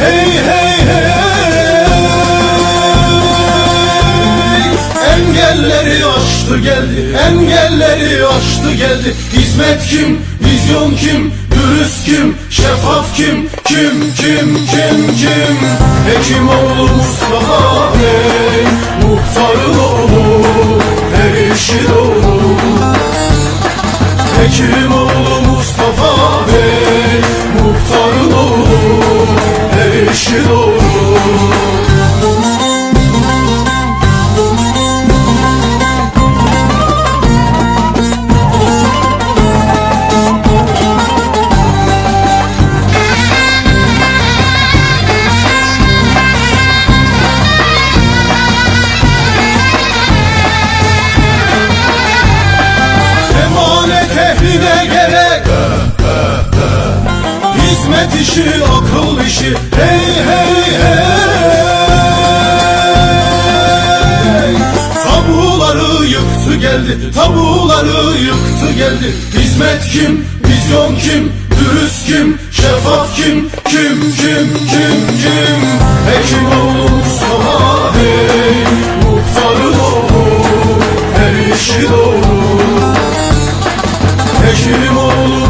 Hey hey hey Engelleri aştı geldi Engelleri aştı geldi Hizmet kim? Vizyon kim? Dürüst kim? Şeffaf kim? Kim kim kim kim? Hekim oğlu Mustafa Bey Muhtarın oğlu Her işi e doğru Hekim oğlu Mustafa işi doğru. Ehline gerek. Hizmet işi, akıl işi geldi. Tabuları yıktı geldi. Hizmet kim, vizyon kim? Dürüst kim, şeffaf kim? Kim, kim, kim, kim? Hekimoğlu Mustafa Bey Muhtarın oğlu Her işi doğru. Hekimoğlu Mustafa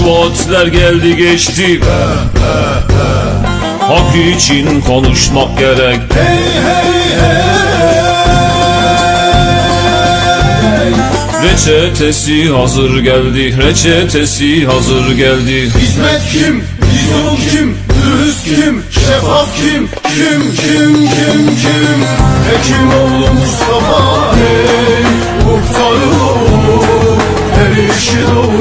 Hoş vaatler geldi geçti. Hak için konuşmak gerek. Hey hey hey. Reçetesi hazır geldi Reçetesi hazır geldi. Hizmet kim, vizyon kim, dürüst kim, şeffaf kim, kim, kim, kim, kim? Hekimoğlu Mustafa Bey, muhtarın oğlu, her işi doğru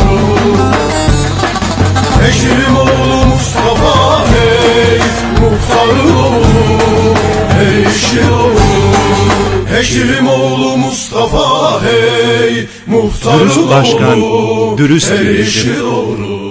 muhtarın oğlu, Mustafa Bey, muhtarın Dürüst başkan, dürüst doğru